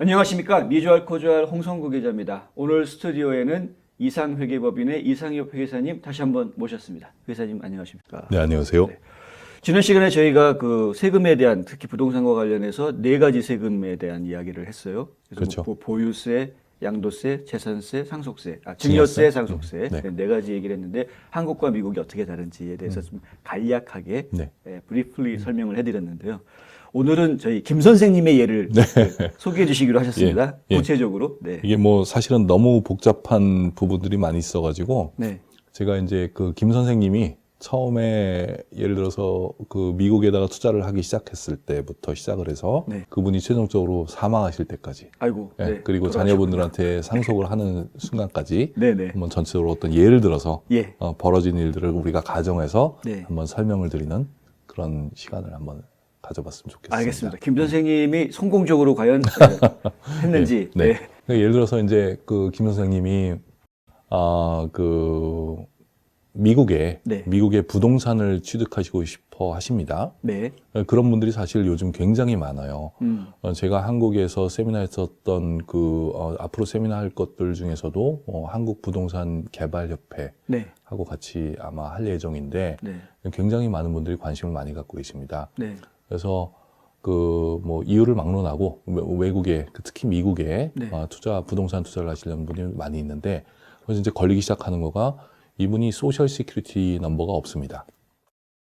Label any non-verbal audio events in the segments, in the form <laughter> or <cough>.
안녕하십니까 미주알 코주알 홍성구 기자입니다. 오늘 스튜디오에는 이상회계법인의 이상엽 회계사님 다시 한번 모셨습니다. 회사님 안녕하십니까? 네, 안녕하세요. 네. 지난 시간에 저희가 그 세금에 대한 특히 부동산과 관련해서 네 가지 세금에 대한 이야기를 했어요. 그렇죠. 뭐 보유세, 양도세, 재산세, 상속세, 아, 증여세? 증여세, 상속세 음, 네. 네. 네 가지 얘기를 했는데 한국과 미국이 어떻게 다른지에 대해서 좀 간략하게 네. 예, 브리플리 설명을 해드렸는데요. 오늘은 저희 김 선생님의 예를 그 소개해 주시기로 하셨습니다. 예, 예. 구체적으로. 네. 이게 뭐 사실은 너무 복잡한 부분들이 많이 있어가지고 네. 제가 이제 그 김 선생님이 처음에 예를 들어서 그 미국에다가 투자를 하기 시작했을 때부터 시작을 해서 네. 그분이 최종적으로 사망하실 때까지 아이고. 예, 네. 그리고. 자녀분들한테 상속을 하는 순간까지 네 네. <laughs> 한번 전체적으로 어떤 예를 들어서 예. 어, 벌어진 일들을 우리가 가정해서 네. 한번 설명을 드리는 그런 시간을 한번 가져봤으면 좋겠습니다. 알겠습니다. 김 선생님이 성공적으로 과연 네, <laughs> 했는지. 네. 네. 그러니까 예를 들어서 이제 그 김 선생님이 아그 미국에 네. 미국의 부동산을 취득하시고 싶어 하십니다. 네. 그런 분들이 사실 요즘 굉장히 많아요. 음. 어, 제가 한국에서 세미나 했었던 그 어, 앞으로 세미나 할 것들 중에서도 어, 한국 부동산 개발 협회 네. 하고 같이 아마 할 예정인데 네. 굉장히 많은 분들이 관심을 많이 갖고 계십니다. 네. 그래서 그 뭐 이유를 막론하고 외- 외국에 그 특히 미국에 네. 아, 투자 부동산 투자를 하시려는 분이 많이 있는데 그래서 이제 걸리기 시작하는 거가 이분이 소셜 시큐리티 넘버가 없습니다.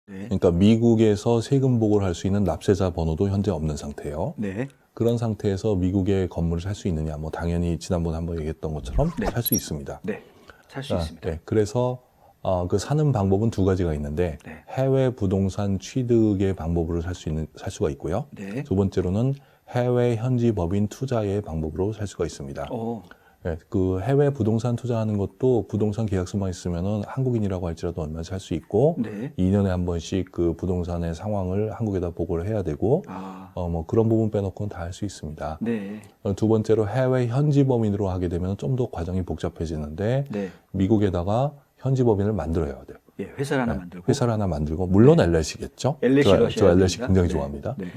네. 그러니까 미국에서 세금 보고를 할 수 있는 납세자 번호도 현재 없는 상태예요. 네. 그런 상태에서 미국에 건물을 살 수 있느냐? 뭐 당연히 지난번에 한번 얘기했던 것처럼 네. 살수 있습니다. 네. 살수 아, 있습니다. 네. 그래서 어, 그 사는 방법은 두 가지가 있는데 네. 해외 부동산 취득의 방법으로 살 수 있는 살 수가 있고요. 네. 두 번째로는 해외 현지 법인 투자의 방법으로 살 수가 있습니다. 어. 네, 그 해외 부동산 투자하는 것도 부동산 계약서만 있으면은 한국인이라고 할지라도 얼마 살 수 있고 네. 2년에 한 번씩 그 부동산의 상황을 한국에다 보고를 해야 되고 아. 어뭐 그런 부분 빼놓고는 다 할 수 있습니다. 네. 어, 두 번째로 해외 현지 법인으로 하게 되면 좀 더 과정이 복잡해지는데 네. 미국에다가 현지 법인을 만들어야 돼요. 예, 회사를 하나 네, 만들고 회사를 하나 만들고 물론 LLC겠죠. LLC로 저, 저 LLC 됩니다. 굉장히 네. 좋아합니다. 네.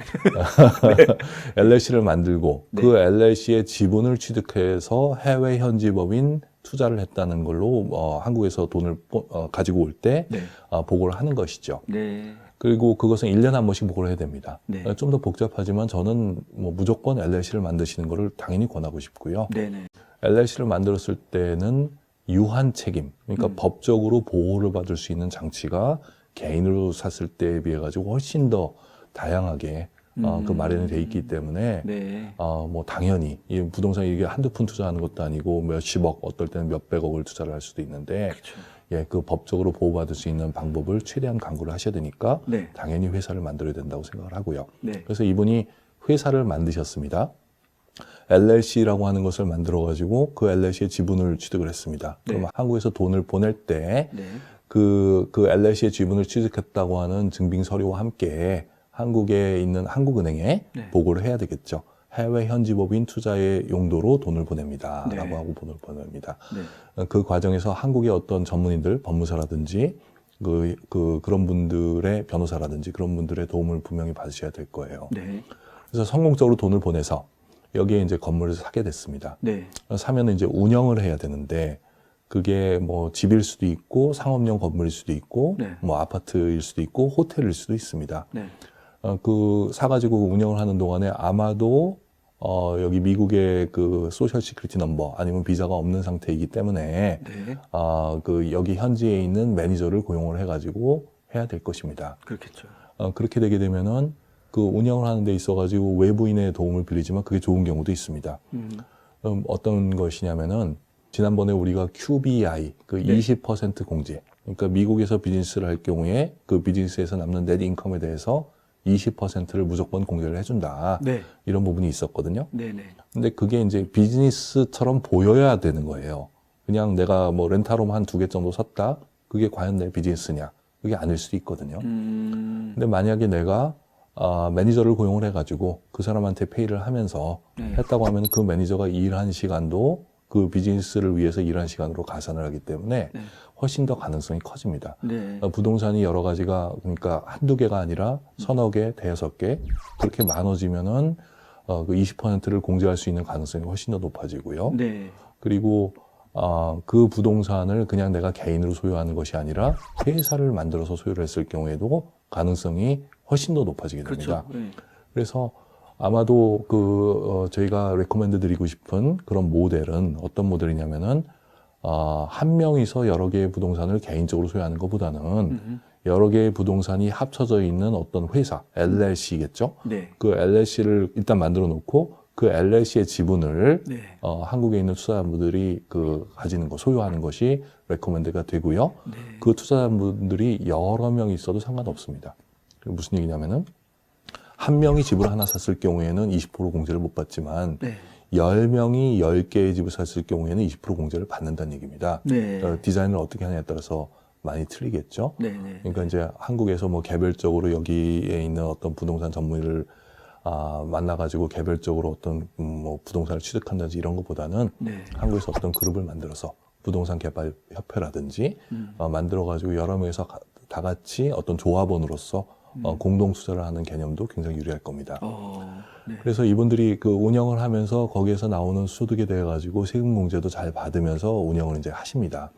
<laughs> LLC를 만들고 네. 그 LLC의 지분을 취득해서 해외 현지 법인 투자를 했다는 걸로 어, 한국에서 돈을 뽀- 어, 가지고 올때 네. 어, 보고를 하는 것이죠. 네. 그리고 그것은 1년에 한 번씩 보고를 해야 됩니다. 네. 좀더 복잡하지만 저는 뭐 무조건 LLC를 만드시는 것을 당연히 권하고 싶고요. 네. 네. LLC를 만들었을 때는 유한 책임, 그러니까 음. 법적으로 보호를 받을 수 있는 장치가 개인으로 샀을 때에 비해 가지고 훨씬 더 다양하게 어, 그 음. 마련이 돼 있기 때문에 네. 어, 뭐 당연히 이 부동산 이게 한두 푼 투자하는 것도 아니고 몇십억, 어떨 때는 몇백억을 투자를 할 수도 있는데. 예, 그 법적으로 보호받을 수 있는 방법을 최대한 강구를 하셔야 되니까 네. 당연히 회사를 만들어야 된다고 생각을 하고요. 네. 그래서 이분이 회사를 만드셨습니다. LLC라고 하는 것을 만들어 가지고 그 LLC의 지분을 취득을 했습니다. 네. 그럼 한국에서 돈을 보낼 때 네. 그, 그 LLC의 지분을 취득했다고 하는 증빙 서류와 함께 한국에 있는 한국은행에 네. 보고를 해야 되겠죠. 해외 현지 법인 투자의 용도로 돈을 보냅니다. 네. 라고 하고 돈을 보냅니다. 네. 그 과정에서 한국의 어떤 전문인들, 법무사라든지 그, 그, 그런 분들의 변호사라든지 그런 분들의 도움을 분명히 받으셔야 될 거예요. 네. 그래서 성공적으로 돈을 보내서 여기에 이제 건물을 사게 됐습니다. 네. 사면 이제 운영을 해야 되는데 그게 뭐 집일 수도 있고 상업용 건물일 수도 있고 네. 뭐 아파트일 수도 있고 호텔일 수도 있습니다. 네. 어, 그 사가지고 운영을 하는 동안에 아마도 어, 여기 미국의 그 소셜 시큐리티 넘버 아니면 비자가 없는 상태이기 때문에 네. 아, 그 여기 현지에 있는 매니저를 고용을 해가지고 해야 될 것입니다. 그렇겠죠. 어, 그렇게 되게 되면은 그 운영을 하는 데 있어 가지고 외부인의 도움을 빌리지만 그게 좋은 경우도 있습니다. 음. 음, 어떤 것이냐면은 지난번에 우리가 QBI 그 네. 20% 공제. 그러니까 미국에서 비즈니스를 할 경우에 그 비즈니스에서 남는 넷 인컴에 대해서 20%를 무조건 공제를 해준다. 네. 이런 부분이 있었거든요. 네. 네. 근데 그게 이제 비즈니스처럼 보여야 되는 거예요. 그냥 내가 뭐 렌탈홈 한 두 개 정도 샀다. 그게 과연 내 비즈니스냐? 그게 아닐 수도 있거든요. 음. 근데 만약에 내가 아, 매니저를 고용을 해가지고 그 사람한테 페이를 하면서 네. 했다고 하면 그 매니저가 일한 시간도 그 비즈니스를 위해서 일한 시간으로 가산을 하기 때문에 네. 훨씬 더 가능성이 커집니다. 네. 어, 부동산이 여러 가지가 그러니까 한두 개가 아니라 서너 개, 대여섯 개 그렇게 많아지면은 어, 그 20%를 공제할 수 있는 가능성이 훨씬 더 높아지고요. 네. 그리고 아, 그 부동산을 그냥 내가 개인으로 소유하는 것이 아니라 회사를 만들어서 소유를 했을 경우에도 가능성이 훨씬 더 높아지게 됩니다. 그렇죠. 네. 그래서 아마도 그 어, 저희가 레코멘드 드리고 싶은 그런 모델은 어떤 모델이냐면은 어, 한 명이서 여러 개의 부동산을 개인적으로 소유하는 것보다는 음. 여러 개의 부동산이 합쳐져 있는 어떤 회사 LLC겠죠. 네. 그 LLC를 일단 만들어 놓고 그 LLC의 지분을 네. 어, 한국에 있는 투자자분들이 그 가지는 거 소유하는 것이 레코멘드가 되고요. 네. 그 투자자분들이 여러 명 있어도 상관없습니다. 무슨 얘기냐면은 한 명이 집을 하나 샀을 경우에는 20% 공제를 못 받지만 네. 10명이 10개의 집을 샀을 경우에는 20% 공제를 받는다는 얘기입니다. 네. 어, 디자인을 어떻게 하냐에 따라서 많이 틀리겠죠. 네. 네. 그러니까 이제 한국에서 뭐 개별적으로 여기에 있는 어떤 부동산 전문의를 아, 만나가지고 개별적으로 어떤 음, 뭐 부동산을 취득한다든지 이런 것보다는 네. 한국에서 어떤 그룹을 만들어서 부동산 개발 협회라든지 음. 어, 만들어가지고 여러 명에서 가- 다 같이 어떤 조합원으로서 어, 공동 투자를 하는 개념도 굉장히 유리할 겁니다. 어. 네. 그래서 이분들이 그 운영을 하면서 거기에서 나오는 소득에 대해 가지고 세금 공제도 잘 받으면서 운영을 이제 하십니다.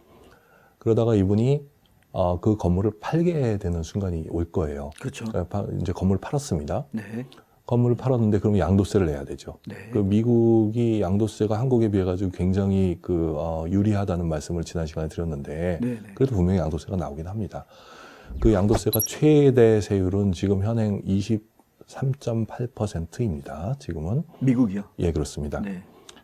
그러다가 이분이 어, 그 건물을 팔게 되는 순간이 올 거예요. 그렇죠. 어, 파- 이제 건물을 팔았습니다. 네. 건물을 팔았는데 그럼 양도세를 내야 되죠. 네. 그 미국이 양도세가 한국에 비해 가지고 굉장히 그 어, 유리하다는 말씀을 지난 시간에 드렸는데 네. 네. 그래도 분명히 양도세가 나오긴 합니다. 그 양도세가 최대 세율은 지금 현행 23.8%입니다. 지금은 미국이요. 예 그렇습니다. 네.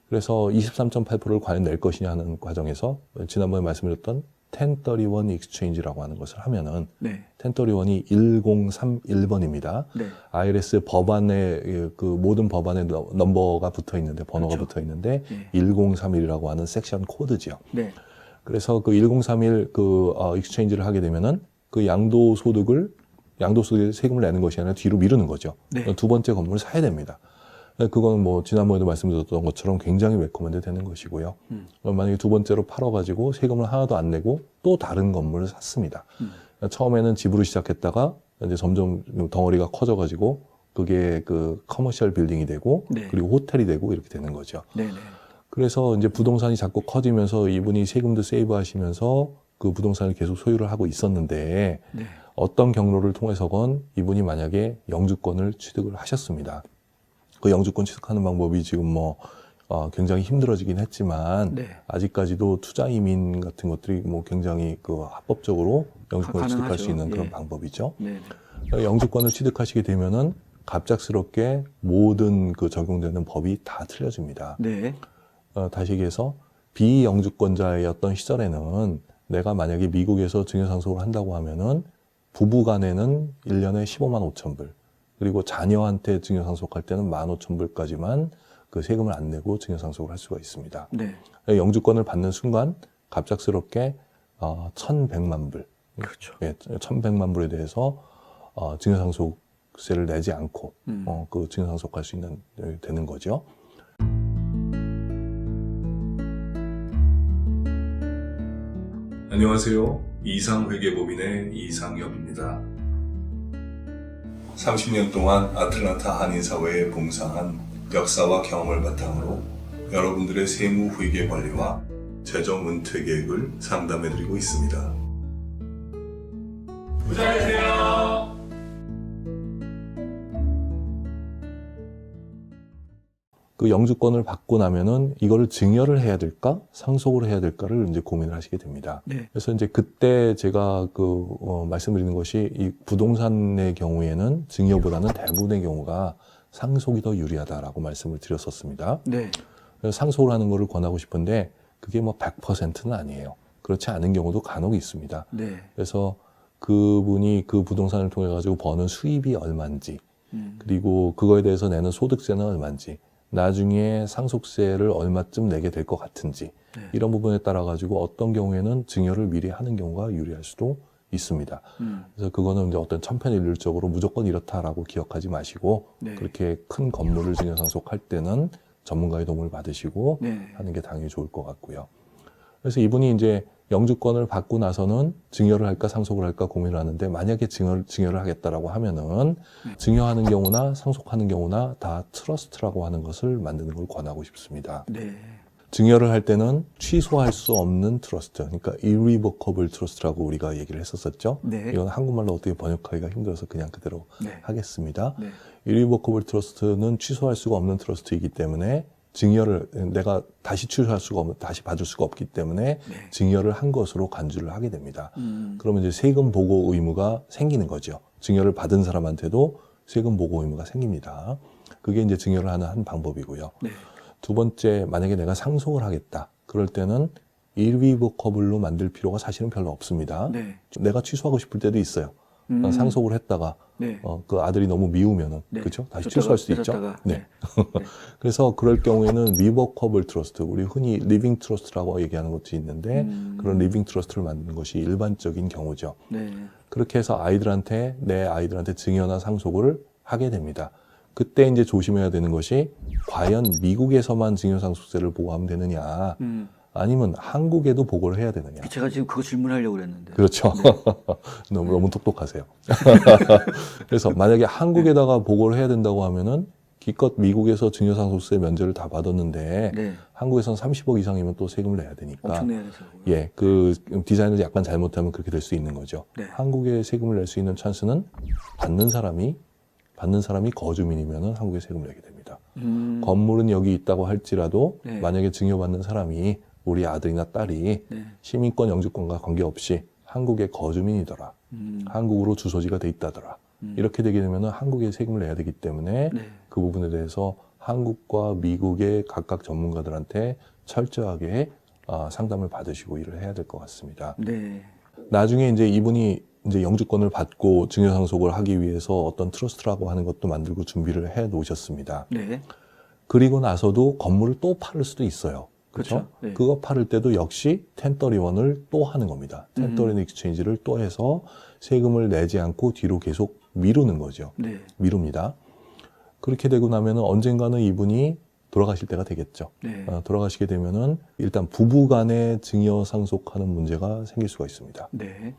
그래서 23.8%를 과연 낼 것이냐 하는 과정에서 지난번에 말씀드렸던 1031 익스체인지라고 하는 것을 하면은 네. 1031이 1031번입니다. 네. IRS 법안에 그 모든 법안에 너- 넘버가 붙어 있는데 번호가 그렇죠. 붙어 있는데 네. 1031이라고 하는 섹션 코드지요. 네. 그래서 그 1031 그 어, 익스체인지를 하게 되면은 그 양도 소득을 양도 소득 세금을 내는 것이 아니라 뒤로 미루는 거죠. 네. 두 번째 건물을 사야 됩니다. 그건 뭐 지난번에도 말씀드렸던 것처럼 굉장히 레코멘드 되는 것이고요. 음. 어, 만약에 두 번째로 팔아가지고 세금을 하나도 안 내고 또 다른 건물을 샀습니다. 음. 처음에는 집으로 시작했다가 이제 점점 덩어리가 커져가지고 그게 그 커머셜 빌딩이 되고 네. 그리고 호텔이 되고 이렇게 되는 거죠. 네. 네. 그래서 이제 부동산이 자꾸 커지면서 이분이 세금도 세이브 하시면서 그 부동산을 계속 소유를 하고 있었는데 네. 어떤 경로를 통해서건 이분이 만약에 영주권을 취득을 하셨습니다. 그 영주권 취득하는 방법이 지금 뭐 어, 굉장히 힘들어지긴 했지만 네. 아직까지도 투자 이민 같은 것들이 뭐 굉장히 그 합법적으로 영주권을 가- 취득할 수. 있는 그런 예. 방법이죠. 네. 영주권을 취득하시게 되면은 갑작스럽게 모든 그 적용되는 법이 다 틀려집니다. 네. 어, 다시 얘기해서 비영주권자였던 시절에는 내가 만약에 미국에서 증여상속을 한다고 하면은 부부 간에는 1년에 15만 5천 불, 그리고 자녀한테 증여상속할 때는 1만 5천 불까지만 그 세금을 안 내고 증여상속을 할 수가 있습니다. 네. 영주권을 받는 순간 갑작스럽게 어, 1,100만 불, 그렇죠. 예, 1,100만 불에 대해서 어, 증여상속세를 내지 않고 음. 어, 그 증여상속할 수 있는 되는 거죠. 안녕하세요. 이상회계법인의 이상엽입니다. 30년 동안 아틀란타 한인사회에 봉사한 역사와 경험을 바탕으로 여러분들의 세무 회계 관리와 재정 은퇴 계획을 상담해드리고 있습니다. 그 영주권을 받고 나면은 이거를 증여를 해야 될까, 상속을 해야 될까를 이제 고민을 하시게 됩니다. 네. 그래서 이제 그때 제가 그 어, 말씀드리는 것이 이 부동산의 경우에는 증여보다는 대부분의 경우가 상속이 더 유리하다라고 말씀을 드렸었습니다. 네. 상속을 하는 거를 권하고 싶은데 그게 뭐 100%는 아니에요. 그렇지 않은 경우도 간혹 있습니다. 네. 그래서 그분이 그 부동산을 통해 가지고 버는 수입이 얼마인지 음. 그리고 그거에 대해서 내는 소득세는 얼마인지 나중에 상속세를 얼마쯤 내게 될 것 같은지 네. 이런 부분에 따라 가지고 어떤 경우에는 증여를 미리 하는 경우가 유리할 수도 있습니다. 음. 그래서 그거는 이제 어떤 천편일률적으로 무조건 이렇다라고 기억하지 마시고 네. 그렇게 큰 건물을 증여 상속할 때는 전문가의 도움을 받으시고 네. 하는 게 당연히 좋을 것 같고요. 그래서 이분이 이제 영주권을 받고 나서는 증여를 할까 상속을 할까 고민을 하는데 만약에 증여, 증여를 하겠다라고 하면은 증여하는 경우나 상속하는 경우나 다 트러스트라고 하는 것을 만드는 걸 권하고 싶습니다. 네. 증여를 할 때는 취소할 수 없는 트러스트, 그러니까 irrevocable trust라고 우리가 얘기를 했었었죠. 네. 이건 한국말로 어떻게 번역하기가 힘들어서 그냥 그대로 네. 하겠습니다. 네. irrevocable trust는 취소할 수가 없는 트러스트이기 때문에 증여를 내가 다시 취소할 수가 없, 다시 받을 수가 없기 때문에 네. 증여를 한 것으로 간주를 하게 됩니다. 음. 그러면 이제 세금 보고 의무가 생기는 거죠. 증여를 받은 사람한테도 세금 보고 의무가 생깁니다. 그게 이제 증여를 하는 한 방법이고요. 네. 두 번째, 만약에 내가 상속을 하겠다. 그럴 때는 irrevocable로 만들 필요가 사실은 별로 없습니다. 네. 내가 취소하고 싶을 때도 있어요. 음. 상속을 했다가 네. 어, 그 아들이 너무 미우면은 네. 그렇죠? 다시 취소할 수도 있죠. 뺏었다가, 네. <laughs> 그래서 그럴 경우에는 revocable trust, 우리 흔히 living trust라고 얘기하는 것도 있는데 음. 그런 living trust를 만드는 것이 일반적인 경우죠. 네. 그렇게 해서 아이들한테 내 아이들한테 증여나 상속을 하게 됩니다. 그때 이제 조심해야 되는 것이 과연 미국에서만 증여상속세를 보고하면 되느냐, 음. 아니면 한국에도 보고를 해야 되느냐. 제가 지금 그거 질문하려고 그랬는데. 그렇죠. <laughs> 너무 너무 똑똑하세요. <laughs> 그래서 만약에 한국에다가 보고를 해야 된다고 하면은 기껏 미국에서 증여상속세 면제를 다 받았는데 네. 한국에서는 30억 이상이면 또 세금을 내야 되니까 엄청 내야 돼서. 예, 그 디자인을 약간 잘못하면 그렇게 될 수 있는 거죠. 네. 한국에 세금을 낼 수 있는 찬스는 받는 사람이 받는 사람이 거주민이면은 한국에 세금을 내게 됩니다. 음. 건물은 여기 있다고 할지라도 네. 만약에 증여받는 사람이 우리 아들이나 딸이 네. 시민권 영주권과 관계없이 한국의 거주민이더라. 음. 한국으로 주소지가 돼 있다더라. 음. 이렇게 되게 되면은 한국에 세금을 내야 되기 때문에 네. 그 부분에 대해서 한국과 미국의 각각 전문가들한테 철저하게 아, 상담을 받으시고 일을 해야 될 것 같습니다. 네. 나중에 이제 이분이 이제 영주권을 받고 증여상속을 하기 위해서 어떤 트러스트라고 하는 것도 만들고 준비를 해 놓으셨습니다. 네. 그리고 나서도 건물을 또 팔을 수도 있어요. 그렇죠? 그렇죠. 네. 그거 팔을 때도 역시 1031을 또 하는 겁니다. 음. 1031 익스체인지를 또 해서 세금을 내지 않고 뒤로 계속 미루는 거죠. 네. 미룹니다. 그렇게 되고 나면은 언젠가는 이분이 돌아가실 때가 되겠죠. 네. 어, 돌아가시게 되면은 일단 부부 간의 증여 상속하는 문제가 생길 수가 있습니다. 네.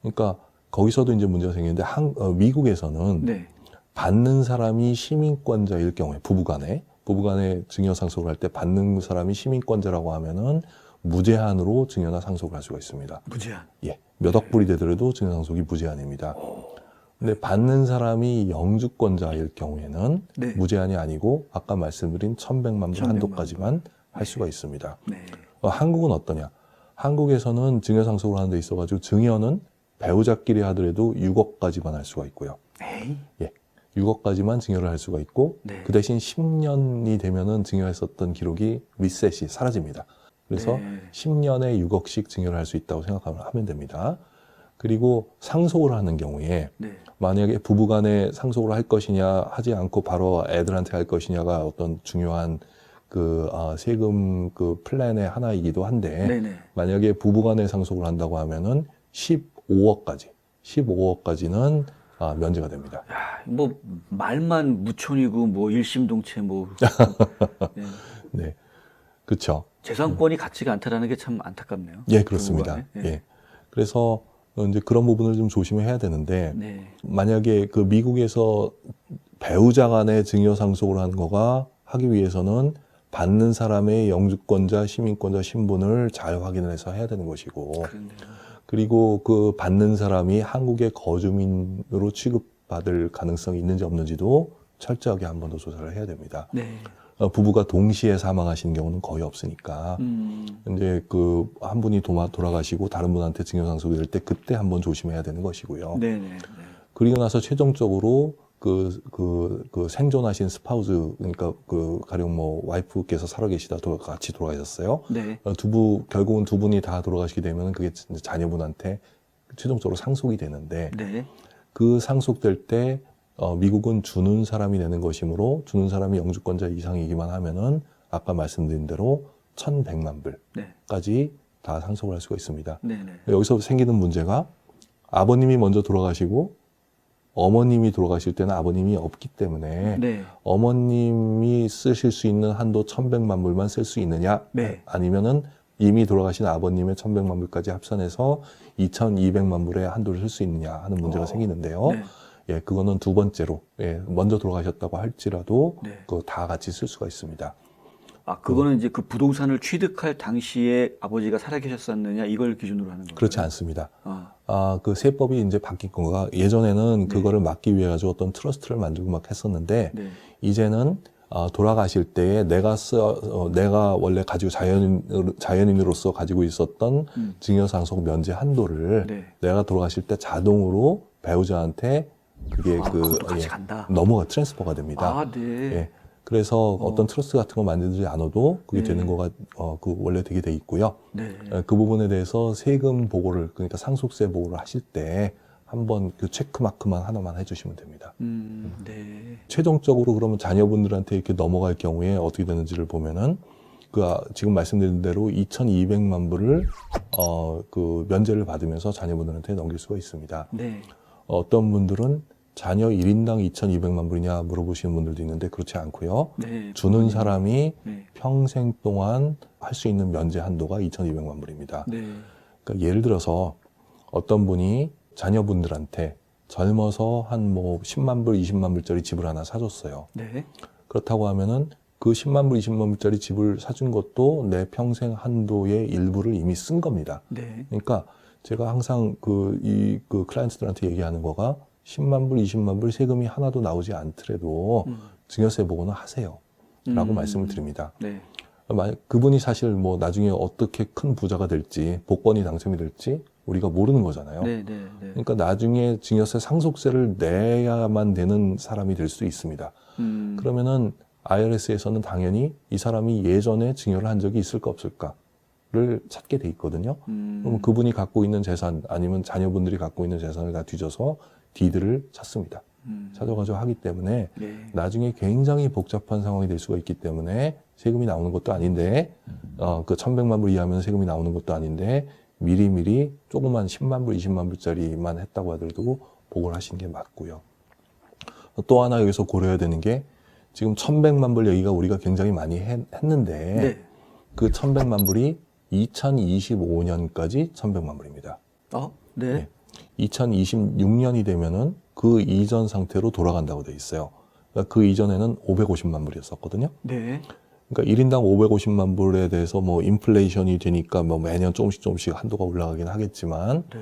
그러니까 거기서도 이제 문제가 생기는데 한, 어, 미국에서는 네. 받는 사람이 시민권자일 경우에 부부 간에 부부간에 증여 상속을 할 때 받는 사람이 시민권자라고 하면은 무제한으로 증여나 상속을 할 수가 있습니다. 무제한. 예, 몇 억불이 되더라도 증여 상속이 무제한입니다. 근데 받는 사람이 영주권자일 경우에는 네. 무제한이 아니고 아까 말씀드린 1,100만 불 1100만 한도까지만 할 수가 있습니다. 네. 어, 한국은 어떠냐? 한국에서는 증여 상속을 하는 데 있어 가지고 증여는 배우자끼리 하더라도 6억까지만 할 수가 있고요. 에이. 예. 6억까지만 증여를 할 수가 있고 네. 그 대신 10년이 되면은 증여했었던 기록이 리셋이 사라집니다. 그래서 네. 10년에 6억씩 증여를 할 수 있다고 생각하면 됩니다. 그리고 상속을 하는 경우에 네. 만약에 부부간에 상속을 할 것이냐 하지 않고 바로 애들한테 할 것이냐가 어떤 중요한 그 아, 세금 그 플랜의 하나이기도 한데 네. 네. 만약에 부부간에 상속을 한다고 하면은 15억까지 15억까지는 아, 면제가 됩니다. 야, 뭐 말만 무촌이고 뭐 일심동체 뭐 <laughs> 네. 네, 그렇죠. 재산권이 같지가 않다라는 게 참 안타깝네요. 예, 그렇습니다. 부부간에. 예. 그래서 어, 이제 그런 부분을 좀 조심해야 되는데 네. 만약에 그 미국에서 배우자 간의 증여 상속을 하는 거가 하기 위해서는 받는 사람의 영주권자, 시민권자 신분을 잘 확인을 해서 해야 되는 것이고 그런데요. 그리고 그 받는 사람이 한국의 거주민으로 취급받을 가능성이 있는지 없는지도 철저하게 한 번 더 조사를 해야 됩니다. 네. 어, 부부가 동시에 사망하신 경우는 거의 없으니까 음. 이제 그 한 분이 도마, 돌아가시고 다른 분한테 증여상속이 될 때 그때 한번 조심해야 되는 것이고요. 네, 네. 네. 그리고 나서 최종적으로 그, 그, 그 생존하신 스파우즈, 그러니까 그 가령 뭐 와이프께서 살아 계시다 도, 같이 돌아가셨어요. 네. 어, 두 분, 결국은 두 분이 다 돌아가시게 되면 그게 자녀분한테 최종적으로 상속이 되는데 네. 그 상속될 때 어, 미국은 주는 사람이 내는 것이므로 주는 사람이 영주권자 이상이기만 하면은 아까 말씀드린 대로 1,100만 불까지 네. 다 상속을 할 수가 있습니다. 네, 네. 여기서 생기는 문제가 아버님이 먼저 돌아가시고 어머님이 돌아가실 때는 아버님이 없기 때문에 네. 어머님이 쓰실 수 있는 한도 1,100만 불만 쓸 수 있느냐? 네. 아니면은 이미 돌아가신 아버님의 1,100만 불까지 합산해서 2,200만 불의 한도를 쓸 수 있느냐 하는 문제가 어. 생기는데요. 네. 예, 그거는 두 번째로, 예, 먼저 돌아가셨다고 할지라도 네. 그거 다 같이 쓸 수가 있습니다. 아, 그거는 이제 그 부동산을 취득할 당시에 아버지가 살아계셨었느냐 이걸 기준으로 하는 거예요. 그렇지 않습니다. 아, 아, 그 세법이 이제 바뀐 거가 예전에는 그거를 막기 위해 가지고 어떤 트러스트를 만들고 막 했었는데 네. 이제는 아, 돌아가실 때에 내가 써, 어, 내가 원래 가지고 자연인, 자연인으로서 가지고 있었던 음. 증여상속 면제 한도를 네. 내가 돌아가실 때 자동으로 배우자한테 그게 아, 그 예. 넘어가 트랜스퍼가 됩니다. 아, 네. 예. 그래서 어. 떤 트러스트 같은 거 만들지 않아도 그게 네. 되는 거가 어, 그 원래 되게 돼 있고요. 네. 어, 그 부분에 대해서 세금 보고를 그러니까 상속세 보고를 하실 때 한번 그 체크 마크만 하나만 해주시면 됩니다. 음, 네. 최종적으로 그러면 자녀분들한테 이렇게 넘어갈 경우에 어떻게 되는지를 보면은 그 아, 지금 말씀드린 대로 2,200만 불을 어 그 면제를 받으면서 자녀분들한테 넘길 수가 있습니다. 네. 어떤 분들은 자녀 1인당 2,200만 불이냐 물어보시는 분들도 있는데 그렇지 않고요. 네. 주는 사람이 네. 평생 동안 할 수 있는 면제 한도가 2,200만 불입니다. 네. 그러니까 예를 들어서 어떤 분이 자녀분들한테 젊어서 한 뭐 10만 불, 20만 불짜리 집을 하나 사줬어요. 네. 그렇다고 하면은 그 10만 불, 20만 불짜리 집을 사준 것도 내 평생 한도의 일부를 이미 쓴 겁니다. 네. 그러니까 제가 항상 그, 이, 그 클라이언트들한테 얘기하는 거가 10만 불, 20만 불 세금이 하나도 나오지 않더라도 음. 증여세 보고는 하세요. 라고 음. 말씀을 드립니다. 네. 만약 그분이 사실 뭐 나중에 어떻게 큰 부자가 될지, 복권이 당첨이 될지 우리가 모르는 거잖아요. 네. 네. 네. 그러니까 나중에 증여세 상속세를 내야만 되는 사람이 될 수 있습니다. 음. 그러면은 IRS에서는 당연히 이 사람이 예전에 증여를 한 적이 있을까 없을까를 찾게 돼 있거든요. 음. 그럼 그분이 갖고 있는 재산 아니면 자녀분들이 갖고 있는 재산을 다 뒤져서 디드를 찾습니다. 음. 찾아가지고 하기 때문에 네. 나중에 굉장히 복잡한 상황이 될 수가 있기 때문에 세금이 나오는 것도 아닌데 어, 그 1100만 불 이하면 세금이 나오는 것도 아닌데 미리미리 조그만 10만 불, 20만 불짜리만 했다고 하더라도 보고를 하시는 게 맞고요. 또 하나 여기서 고려해야 되는 게 지금 1100만 불 얘기가 우리가 굉장히 많이 했, 는데 네. 그 1100만 불이 2025년까지 1100만 불입니다. 어? 네. 네. 2026년이 되면은 그 이전 상태로 돌아간다고 돼 있어요. 그러니까 그 이전에는 550만 불이었었거든요. 네. 그러니까 1인당 550만 불에 대해서 뭐 인플레이션이 되니까 뭐 매년 조금씩 조금씩 한도가 올라가긴 하겠지만 네.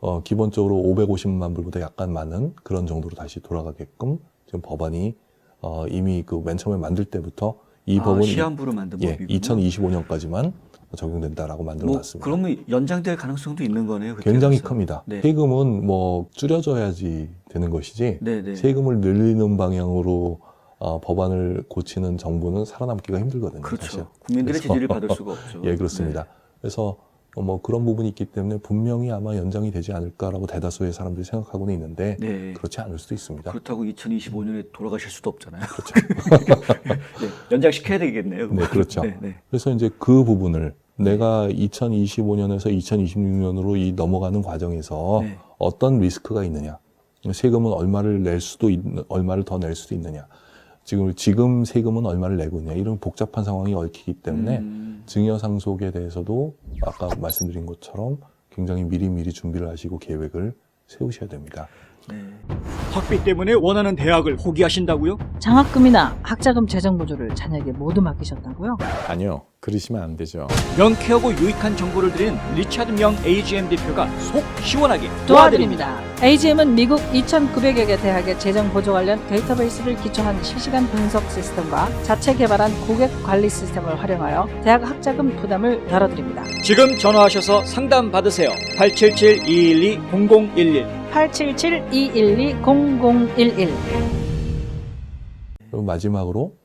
어 기본적으로 550만 불보다 약간 많은 그런 정도로 다시 돌아가게끔 지금 법안이 어 이미 그 맨 처음에 만들 때부터 이 아, 법은 시한부로 만든 예, 법이군요. 2025년까지만 적용된다라고 만들어 뭐 놨습니다. 그러면 연장될 가능성도 있는 거네요. 굉장히 해서. 큽니다. 네. 세금은 뭐 줄여줘야지 되는 것이지 네, 네. 세금을 늘리는 방향으로 어, 법안을 고치는 정부는 살아남기가 힘들거든요. 그렇죠. 사실. 국민들의 그래서- 지지를 받을 수가 없죠. <laughs> 예, 그렇습니다. 그래서 어, 뭐 그런 부분이 있기 때문에 분명히 아마 연장이 되지 않을까라고 대다수의 사람들이 생각하고는 있는데 네. 네. 그렇지 않을 수도 있습니다. 그렇다고 2025년에 돌아가실 수도 없잖아요. <laughs> 네, 연장시켜야 되겠네요. 네, 그렇죠. 네, 네. 그래서 이제 그 부분을 내가 2025년에서 2026년으로 이 넘어가는 과정에서 네. 어떤 리스크가 있느냐, 세금은 얼마를 낼 수도 있, 얼마를 더 낼 수도 있느냐, 지금 지금 세금은 얼마를 내고 있냐 이런 복잡한 상황이 얽히기 때문에 음, 증여 상속에 대해서도 아까 말씀드린 것처럼 굉장히 미리미리 준비를 하시고 계획을 세우셔야 됩니다. 네. 학비 때문에 원하는 대학을 포기하신다고요? 장학금이나 학자금 재정 보조를 자녀에게 모두 맡기셨다고요? 아니요. 그러시면 안 되죠. 명쾌하고 유익한 정보를 드리는 리차드 명 AGM 대표가 속 시원하게 도와드립니다. AGM은 미국 2,900여 개 대학의 재정 보조 관련 데이터베이스를 기초한 실시간 분석 시스템과 자체 개발한 고객 관리 시스템을 활용하여 대학 학자금 부담을 덜어드립니다. 지금 전화하셔서 상담 받으세요. 877-212-0011 877-212-0011 그리고 마지막으로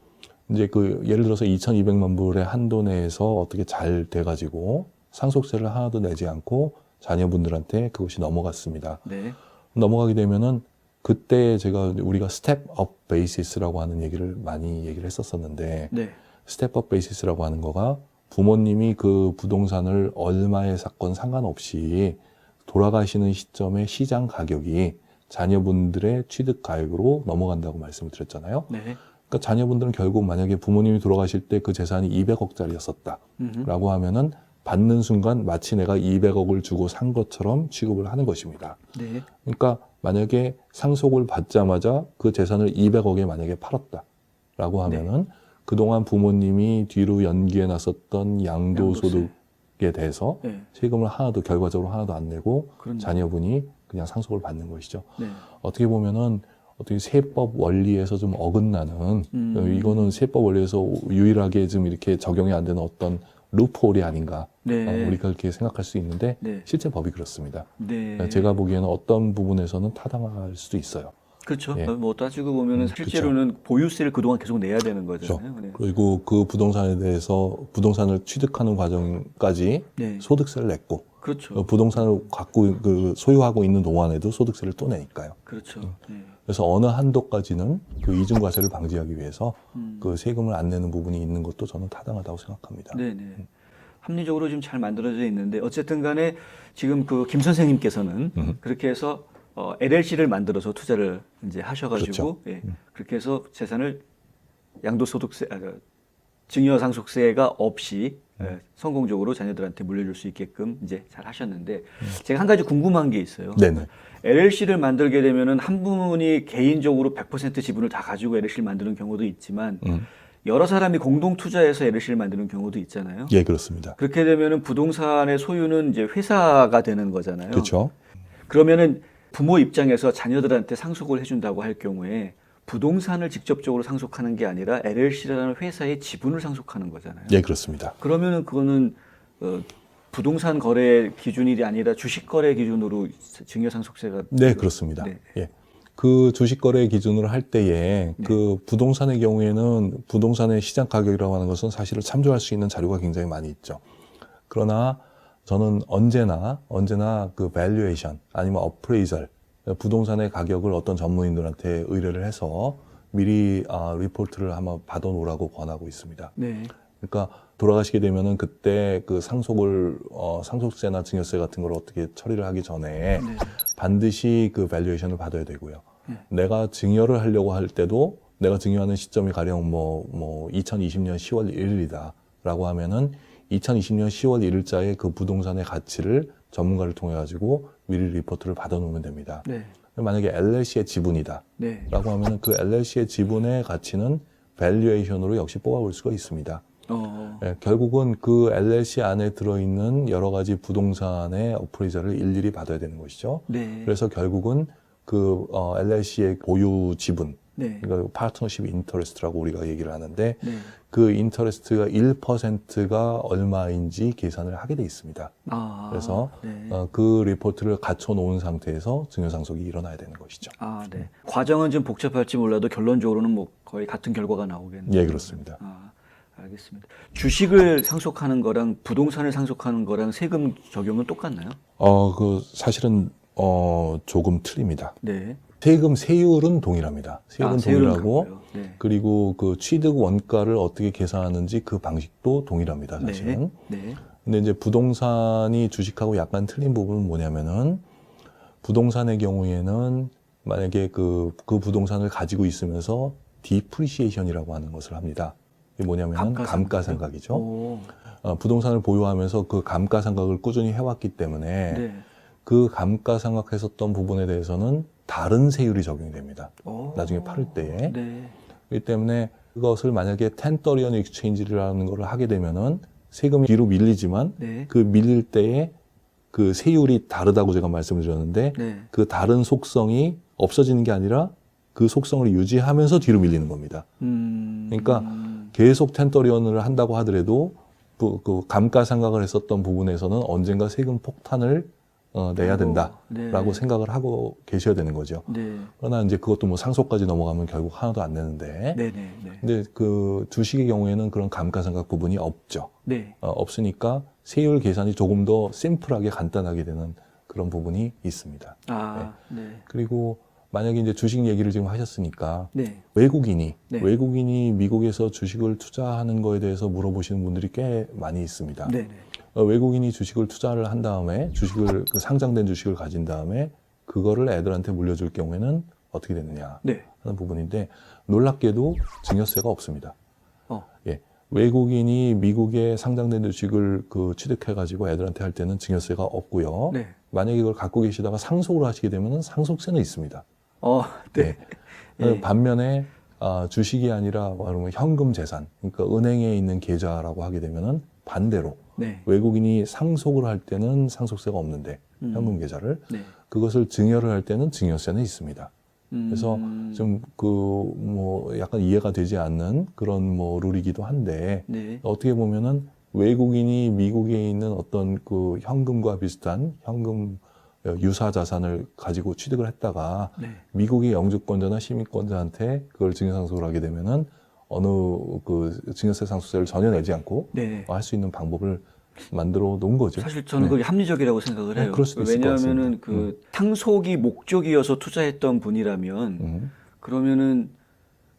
이제 그 예를 들어서 2,200만 불의 한도 내에서 어떻게 잘 돼가지고 상속세를 하나도 내지 않고 자녀분들한테 그것이 넘어갔습니다. 네. 넘어가게 되면은 그때 제가 우리가 스텝업 베이시스라고 하는 얘기를 많이 얘기를 했었었는데 네. 스텝업 베이시스라고 하는 거가 부모님이 그 부동산을 얼마에 샀건 상관없이 돌아가시는 시점의 시장 가격이 자녀분들의 취득 가액으로 넘어간다고 말씀을 드렸잖아요. 네. 그러니까 자녀분들은 결국 만약에 부모님이 돌아가실 때 그 재산이 200억짜리였었다라고 음흠. 하면은 받는 순간 마치 내가 200억을 주고 산 것처럼 취급을 하는 것입니다. 네. 그러니까 만약에 상속을 받자마자 그 재산을 200억에 만약에 팔았다라고 하면은 그동안 부모님이 뒤로 연기해 놨었던 양도소득 에 대해서 네. 세금을 하나도 결과적으로 하나도 안 내고 그런 자녀분이 그냥 상속을 받는 것이죠. 네. 어떻게 보면은 어떻게 세법 원리에서 좀 어긋나는 음. 어, 이거는 세법 원리에서 유일하게 좀 이렇게 적용이 안 되는 어떤 루폴이 아닌가 네. 어, 우리가 그렇게 생각할 수 있는데 네. 실제 법이 그렇습니다. 네. 제가 보기에는 어떤 부분에서는 타당할 수도 있어요. 그렇죠. 예. 뭐 따지고 보면은 음, 실제로는 보유세를 그동안 계속 내야 되는 거잖아요. 네. 그리고 그 부동산에 대해서 부동산을 취득하는 과정까지 네. 소득세를 냈고 그렇죠. 어, 부동산을 갖고 그 소유하고 있는 동안에도 소득세를 또 내니까요. 그렇죠. 네. 그래서 어느 한도까지는 그 이중 과세를 방지하기 위해서 음. 그 세금을 안 내는 부분이 있는 것도 저는 타당하다고 생각합니다. 네네. 합리적으로 좀잘 만들어져 있는데 어쨌든 간에 지금 그 김 선생님께서는 음. 그렇게 해서 어, LLC를 만들어서 투자를 이제 하셔가지고 그렇죠. 예, 그렇게 해서 재산을 양도소득세, 아, 그 증여상속세가 없이 음. 예, 성공적으로 자녀들한테 물려줄 수 있게끔 이제 잘 하셨는데 제가 한 가지 궁금한 게 있어요. 음. 네네. LLC를 만들게 되면은 한 분이 개인적으로 100% 지분을 다 가지고 LLC를 만드는 경우도 있지만 음. 여러 사람이 공동 투자해서 LLC를 만드는 경우도 있잖아요. 예, 그렇습니다. 그렇게 되면은 부동산의 소유는 이제 회사가 되는 거잖아요. 그렇죠. 그러면은 부모 입장에서 자녀들한테 상속을 해준다고 할 경우에 부동산을 직접적으로 상속하는 게 아니라 LLC라는 회사의 지분을 상속하는 거잖아요. 예, 그렇습니다. 그러면은 그거는 어, 부동산 거래 기준이 아니라 주식 거래 기준으로 증여 상속세가 네, 그렇습니다. 네. 예. 그 주식 거래 기준으로 할 때에 네. 그 부동산의 경우에는 부동산의 시장 가격이라고 하는 것은 사실은 참조할 수 있는 자료가 굉장히 많이 있죠. 그러나 저는 언제나 언제나 그 밸류에이션 아니면 어프레이절 부동산의 가격을 어떤 전문인들한테 의뢰를 해서 미리 아, 리포트를 한번 받아 놓으라고 권하고 있습니다. 네. 그러니까 돌아가시게 되면은 그때 그 상속을 어, 상속세나 증여세 같은 걸 어떻게 처리를 하기 전에 네. 반드시 그 밸류에이션을 받아야 되고요. 네. 내가 증여를 하려고 할 때도 내가 증여하는 시점이 가령 뭐, 뭐 2020년 10월 1일이다라고 하면은 2020년 10월 1일자에 그 부동산의 가치를 전문가를 통해 가지고 미리 리포트를 받아 놓으면 됩니다. 네. 만약에 LLC의 지분이다. 네. 라고 하면은 그 LLC의 지분의 가치는 밸류에이션으로 역시 뽑아볼 수가 있습니다. 어. 예, 결국은 그 LLC 안에 들어있는 여러 가지 부동산의 어프레이저를 일일이 받아야 되는 것이죠. 네. 그래서 결국은 그 어, LLC의 보유 지분, 네. 그러니까 파트너십 인터레스트라고 우리가 얘기를 하는데 네. 그 인터레스트가 1%가 얼마인지 계산을 하게 돼 있습니다. 아. 그래서 네. 어, 그 리포트를 갖춰 놓은 상태에서 증여상속이 일어나야 되는 것이죠. 아, 네. 과정은 좀 복잡할지 몰라도 결론적으로는 뭐 거의 같은 결과가 나오겠네요. 예, 그렇습니다. 아, 알겠습니다. 주식을 상속하는 거랑 부동산을 상속하는 거랑 세금 적용은 똑같나요? 어, 그 사실은 어, 조금 틀립니다. 네. 세금 세율은 동일합니다. 세율은 아, 세율은 동일하고 그렇고요. 네. 그리고 그 취득 원가를 어떻게 계산하는지 그 방식도 동일합니다. 사실은. 네. 근데 이제 부동산이 주식하고 약간 틀린 부분은 뭐냐면은 부동산의 경우에는 만약에 그, 그 부동산을 가지고 있으면서 디프리시에이션이라고 하는 것을 합니다. 이게 뭐냐면은? 감가상각 이죠. 오. 어, 부동산을 보유하면서 그 감가상각을 꾸준히 해왔기 때문에 네. 그 감가상각했었던 부분에 대해서는 다른 세율이 적용이 됩니다. 오. 나중에 팔을 때에. 네. 그렇기 때문에 그것을 만약에 텐더리언 익스체인지라는 걸 하게 되면은 세금이 뒤로 밀리지만 네. 그 밀릴 때에 그 세율이 다르다고 제가 말씀을 드렸는데 네. 그 다른 속성이 없어지는 게 아니라 그 속성을 유지하면서 뒤로 밀리는 겁니다. 음. 그러니까 계속 텐더리언을 한다고 하더라도 그, 그 감가상각을 했었던 부분에서는 언젠가 세금 폭탄을 어, 내야 된다라고 네. 생각을 하고 계셔야 되는 거죠. 네. 그러나 이제 그것도 뭐 상속까지 넘어가면 결국 하나도 안 내는데. 네, 네, 네. 근데 그 주식의 경우에는 그런 감가상각 부분이 없죠. 네. 어, 없으니까 세율 계산이 조금 더 심플하게 간단하게 되는 그런 부분이 있습니다. 아, 네. 그리고 만약에 이제 주식 얘기를 지금 하셨으니까 네. 외국인이 네. 외국인이 미국에서 주식을 투자하는 거에 대해서 물어보시는 분들이 꽤 많이 있습니다. 네, 네. 어, 외국인이 주식을 투자를 한 다음에 주식을 그 상장된 주식을 가진 다음에 그거를 애들한테 물려줄 경우에는 어떻게 되느냐 네. 하는 부분인데 놀랍게도 증여세가 없습니다. 어. 예. 외국인이 미국에 상장된 주식을 그 취득해가지고 애들한테 할 때는 증여세가 없고요. 네. 만약에 이걸 갖고 계시다가 상속을 하시게 되면 상속세는 있습니다. 어, 네. 예. 반면에 아, 주식이 아니라 말하면 현금 재산, 그러니까 은행에 있는 계좌라고 하게 되면은 반대로 네. 외국인이 상속을 할 때는 상속세가 없는데 음. 현금 계좌를 네. 그것을 증여를 할 때는 증여세는 있습니다. 그래서 음. 좀그 뭐 약간 이해가 되지 않는 그런 뭐 룰이기도 한데 네. 어떻게 보면은 외국인이 미국에 있는 어떤 그 현금과 비슷한 현금 어, 유사 자산을 가지고 취득을 했다가 네. 미국의 영주권자나 시민권자한테 그걸 증여상속을 하게 되면은 어느 그 증여세 상속세를 전혀 내지 않고 네. 할 수 있는 방법을 만들어 놓은 거죠. 사실 저는 네. 그게 합리적이라고 생각을 어, 해요. 그럴 수도 있을 것 왜냐하면은. 그 상속이 목적이어서 투자했던 분이라면 음. 그러면은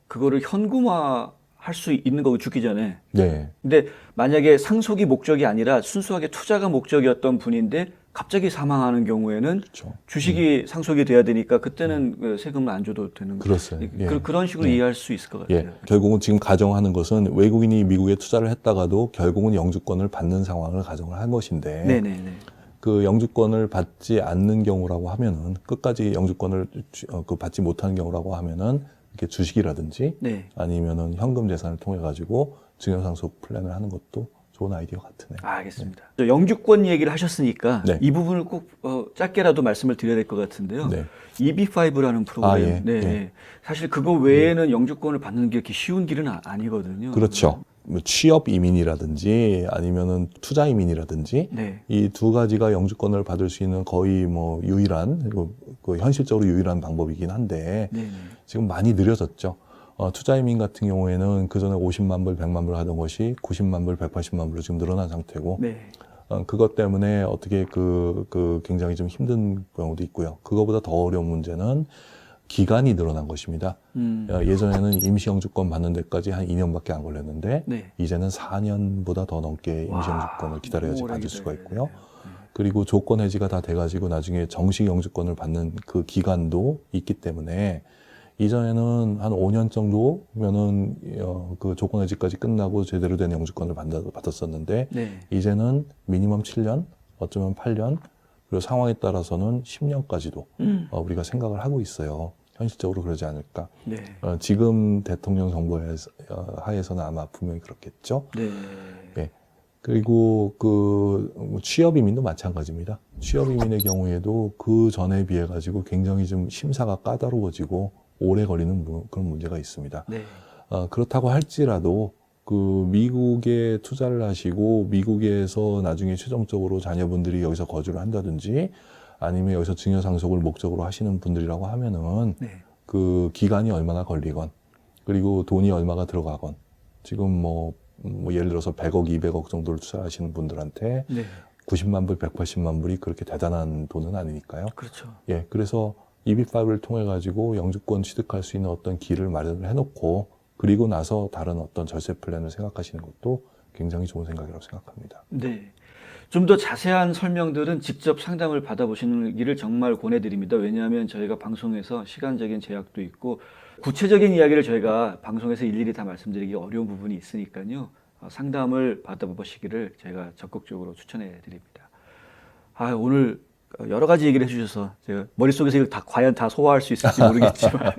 그거를 현금화 할 수 있는 거고 죽기 전에. 네. 근데 만약에 상속이 목적이 아니라 순수하게 투자가 목적이었던 분인데 갑자기 사망하는 경우에는 그렇죠. 주식이 상속이 돼야 되니까 그때는 그 세금을 안 줘도 되는 거. 그렇어요. 예. 그, 그런 식으로 예. 이해할 수 있을 것 같아요. 예, 결국은 지금 가정하는 것은 외국인이 미국에 투자를 했다가도 결국은 영주권을 받는 상황을 가정을 한 것인데 네네네. 그 영주권을 받지 않는 경우라고 하면은 끝까지 영주권을 주- 어, 그 받지 못하는 경우라고 하면은 이렇게 주식이라든지 네. 아니면은 현금 재산을 통해 가지고 증여상속 플랜을 하는 것도 좋은 아이디어 같으네요. 알겠습니다. 저 영주권 얘기를 하셨으니까 네. 이 부분을 꼭 어, 짧게라도 말씀을 드려야 될 것 같은데요. 네. EB5라는 프로그램. 아, 예. 네. 예. 사실 그거 외에는 영주권을 받는 게 이렇게 쉬운 길은 아, 아니거든요. 그렇죠. 뭐 취업 이민이라든지 아니면은 투자 이민이라든지 네. 이두 가지가 영주권을 받을 수 있는 거의 뭐 유일한 그, 그 현실적으로 유일한 방법이긴 한데 네. 네. 지금 많이 느려졌죠. 어, 투자 이민 같은 경우에는 그 전에 50만 불, 100만 불 하던 것이 90만 불, 180만 불로 지금 늘어난 상태고 네. 어, 그것 때문에 어떻게 그, 그 굉장히 좀 힘든 경우도 있고요. 그거보다 더 어려운 문제는 기간이 늘어난 것입니다. 음. 어, 예전에는 임시영주권 받는 데까지 한 2년밖에 안 걸렸는데 네. 이제는 4년보다 더 넘게 와, 임시영주권을 기다려야지 받을 수가 있고요. 되네요. 그리고 조건 해지가 다 돼가지고 나중에 정식 영주권을 받는 그 기간도 있기 때문에 이전에는 한 5년 정도면은 어, 그 조건 해지까지 끝나고 제대로 된 영주권을 받- 받았었는데 네. 이제는 미니멈 7년, 어쩌면 8년, 그리고 상황에 따라서는 10년까지도 음. 어, 우리가 생각을 하고 있어요. 현실적으로 그러지 않을까. 네. 어, 지금 대통령 정부 하에서, 어, 하에서는 아마 분명히 그렇겠죠. 네. 예. 그리고 그 취업 이민도 마찬가지입니다. 취업 이민의 경우에도 그 전에 비해 가지고 굉장히 좀 심사가 까다로워지고 오래 걸리는 무- 그런 문제가 있습니다. 네. 어, 그렇다고 할지라도 그 미국에 투자를 하시고 미국에서 나중에 최종적으로 자녀분들이 여기서 거주를 한다든지 아니면 여기서 증여 상속을 목적으로 하시는 분들이라고 하면은 네. 그 기간이 얼마나 걸리건 그리고 돈이 얼마가 들어가건 지금 뭐, 뭐 예를 들어서 100억, 200억 정도를 투자하시는 분들한테 네. 90만 불, 180만 불이 그렇게 대단한 돈은 아니니까요. 그렇죠. 예, 그래서 EB5를 통해 가지고 영주권 취득할 수 있는 어떤 길을 마련을 해놓고 그리고 나서 다른 어떤 절세 플랜을 생각하시는 것도 굉장히 좋은 생각이라고 생각합니다. 네. 좀 더 자세한 설명들은 직접 상담을 받아보시는 길을 정말 권해드립니다. 왜냐하면 저희가 방송에서 시간적인 제약도 있고 구체적인 이야기를 저희가 방송에서 일일이 다 말씀드리기 어려운 부분이 있으니까요. 어, 상담을 받아보시기를 제가 적극적으로 추천해 드립니다. 아, 오늘 여러 가지 얘기를 해주셔서 제가 머릿속에서 이걸 다 과연 다 소화할 수 있을지 모르겠지만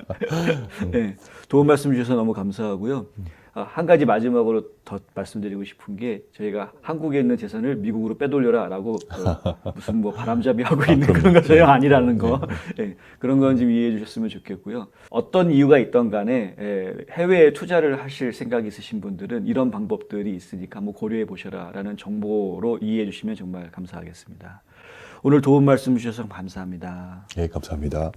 네, <laughs> 도움 말씀 주셔서 너무 감사하고요. 아, 한 가지 마지막으로 더 말씀드리고 싶은 게 저희가 한국에 있는 재산을 미국으로 빼돌려라라고 그 무슨 뭐 바람잡이 하고 있는 그런 거 전혀 아니라는 거 예, 그런 건 좀 이해해 주셨으면 좋겠고요. 어떤 이유가 있던 간에 예, 해외에 투자를 하실 생각이 있으신 분들은 이런 방법들이 있으니까 한번 고려해 보셔라라는 정보로 이해해 주시면 정말 감사하겠습니다. 오늘 도움 말씀 주셔서 감사합니다. 예, 감사합니다.